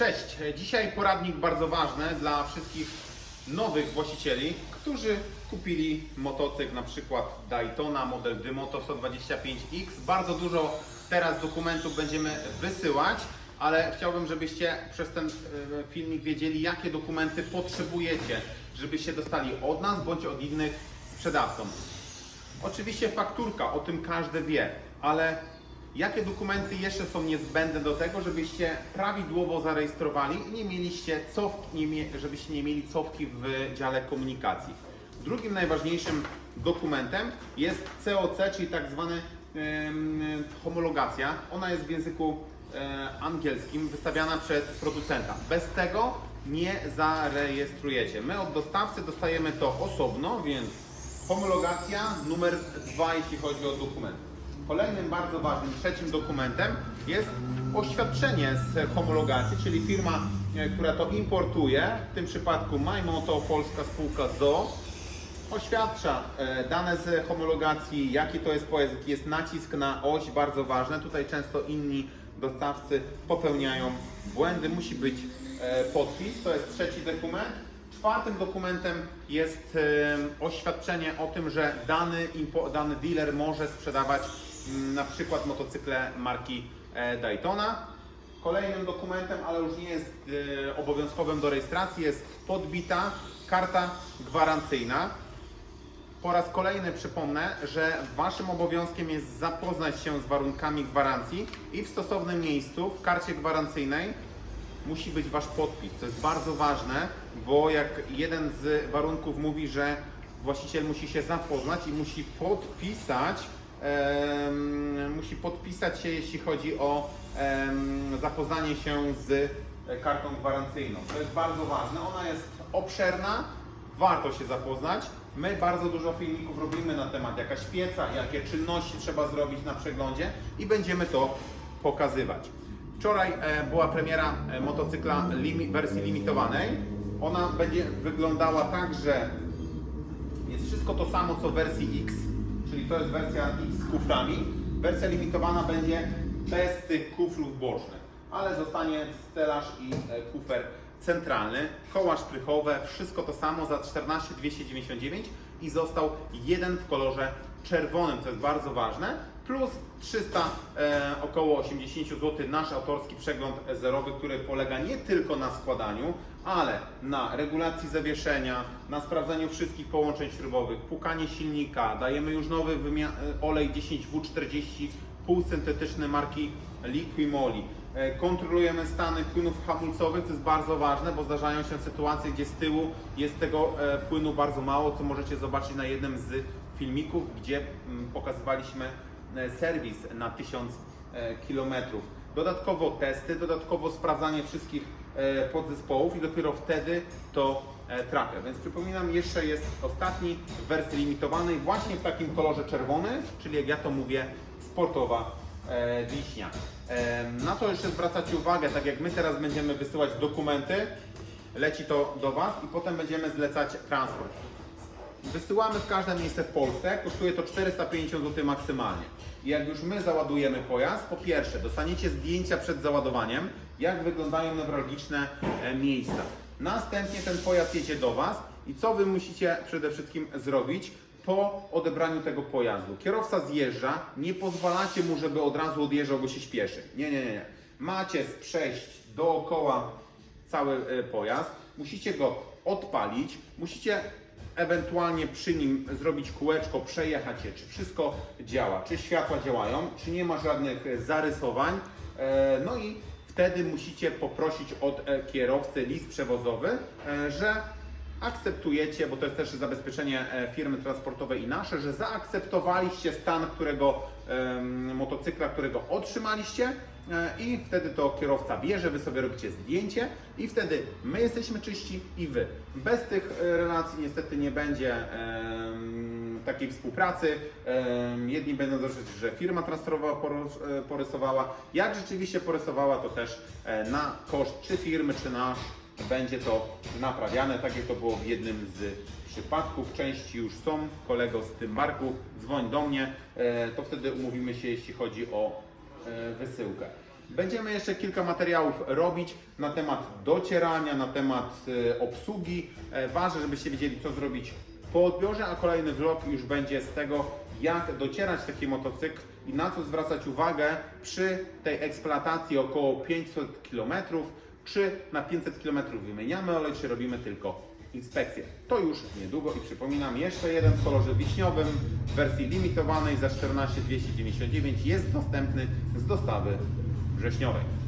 Cześć, dzisiaj poradnik bardzo ważny dla wszystkich nowych właścicieli, którzy kupili motocykl na przykład Daytona model Dymoto 125X. Bardzo dużo teraz dokumentów będziemy wysyłać, ale chciałbym, żebyście przez ten e, filmik wiedzieli, jakie dokumenty potrzebujecie, żebyście dostali od nas bądź od innych sprzedawców. Oczywiście fakturka, o tym każdy wie, ale jakie dokumenty jeszcze są niezbędne do tego, żebyście prawidłowo zarejestrowali i nie mieliście cofki, żebyście nie mieli cofki w dziale komunikacji. Drugim najważniejszym dokumentem jest COC, czyli tak zwana homologacja. Ona jest w języku e, angielskim wystawiana przez producenta. Bez tego nie zarejestrujecie. My od dostawcy dostajemy to osobno, więc Homologacja numer dwa, jeśli chodzi o dokument. Kolejnym bardzo ważnym, trzecim dokumentem jest oświadczenie z homologacji, czyli firma, e, która to importuje, w tym przypadku MyMoto, polska spółka ZO, oświadcza e, dane z homologacji, jaki to jest pojazd, jaki jest nacisk na oś, bardzo ważne. Tutaj często inni dostawcy popełniają błędy, musi być e, podpis, to jest trzeci dokument. Czwartym dokumentem jest oświadczenie o tym, że dany, dany dealer może sprzedawać mm, na przykład motocykle marki e, Daytona. Kolejnym dokumentem, ale już nie jest e, obowiązkowym do rejestracji, jest podbita karta gwarancyjna. Po raz kolejny przypomnę, że Waszym obowiązkiem jest zapoznać się z warunkami gwarancji i w stosownym miejscu w karcie gwarancyjnej musi być Wasz podpis. To jest bardzo ważne, bo jak jeden z warunków mówi, że właściciel musi się zapoznać i musi podpisać, em, musi podpisać się, jeśli chodzi o em, zapoznanie się z kartą gwarancyjną. To jest bardzo ważne. Ona jest obszerna, warto się zapoznać. My bardzo dużo filmików robimy na temat jaka świeca, jakie czynności trzeba zrobić na przeglądzie i będziemy to pokazywać. Wczoraj e, była premiera e, motocykla wersji limitowanej. Ona będzie wyglądała tak, że jest wszystko to samo co w wersji X, czyli to jest wersja X z kuframi. Wersja limitowana będzie bez tych kufrów bocznych, ale zostanie stelaż i e, kufer centralny, koła szprychowe, wszystko to samo za 14 299 i został jeden w kolorze czerwonym, co jest bardzo ważne, plus 300, e, około 80 zł nasz autorski przegląd zerowy, który polega nie tylko na składaniu, ale na regulacji zawieszenia, na sprawdzaniu wszystkich połączeń śrubowych, pukanie silnika, dajemy już nowy e, olej 10W40 półsyntetyczny marki Liquimoli. E, Kontrolujemy stany płynów hamulcowych, to jest bardzo ważne, bo zdarzają się sytuacje, gdzie z tyłu jest tego e, płynu bardzo mało, co możecie zobaczyć na jednym z filmików, gdzie mm, pokazywaliśmy e, serwis na 1000 e, km. Dodatkowo testy, dodatkowo sprawdzanie wszystkich podzespołów i dopiero wtedy to trafia. Więc przypominam, jeszcze jest ostatni w wersji limitowanej właśnie w takim kolorze czerwony, czyli jak ja to mówię, sportowa wiśnia. E, na to jeszcze zwracacie uwagę, tak jak my teraz będziemy wysyłać dokumenty, leci to do Was i potem będziemy zlecać transport. Wysyłamy w każde miejsce w Polsce, kosztuje to 450 zł maksymalnie. I jak już my załadujemy pojazd, po pierwsze dostaniecie zdjęcia przed załadowaniem, jak wyglądają newralgiczne e, miejsca. Następnie ten pojazd jedzie do Was i co Wy musicie przede wszystkim zrobić po odebraniu tego pojazdu? Kierowca zjeżdża, nie pozwalacie mu, żeby od razu odjeżdżał, bo się śpieszy. Nie, nie, nie. Macie przejść dookoła cały e, pojazd, musicie go odpalić, musicie ewentualnie przy nim zrobić kółeczko, przejechać je, czy wszystko działa, czy światła działają, czy nie ma żadnych e, zarysowań. E, No i wtedy musicie poprosić od kierowcy list przewozowy, że akceptujecie, bo to jest też zabezpieczenie e, firmy transportowej i nasze, że zaakceptowaliście stan którego motocykla, którego otrzymaliście e, i wtedy to kierowca bierze, wy sobie robicie zdjęcie i wtedy my jesteśmy czyści i wy. Bez tych e, relacji niestety nie będzie takiej współpracy. Jedni będą dożyć, że firma e, porysowała. Jak rzeczywiście porysowała, to też na koszt czy firmy, czy nasz będzie to naprawiane, tak jak to było w jednym z przypadków. Części już są, kolego z tym marku, dzwoń do mnie, e, to wtedy umówimy się, jeśli chodzi o e, wysyłkę. Będziemy jeszcze kilka materiałów robić na temat docierania, na temat e, obsługi. Ważne, żebyście wiedzieli, co zrobić po odbiorze, a kolejny vlog już będzie z tego, jak docierać taki motocykl i na co zwracać uwagę przy tej eksploatacji około 500 km, czy na 500 km wymieniamy olej, czy robimy tylko inspekcję. To już niedługo i przypominam, jeszcze jeden w kolorze wiśniowym w wersji limitowanej za 14 299 jest dostępny z dostawy wrześniowej.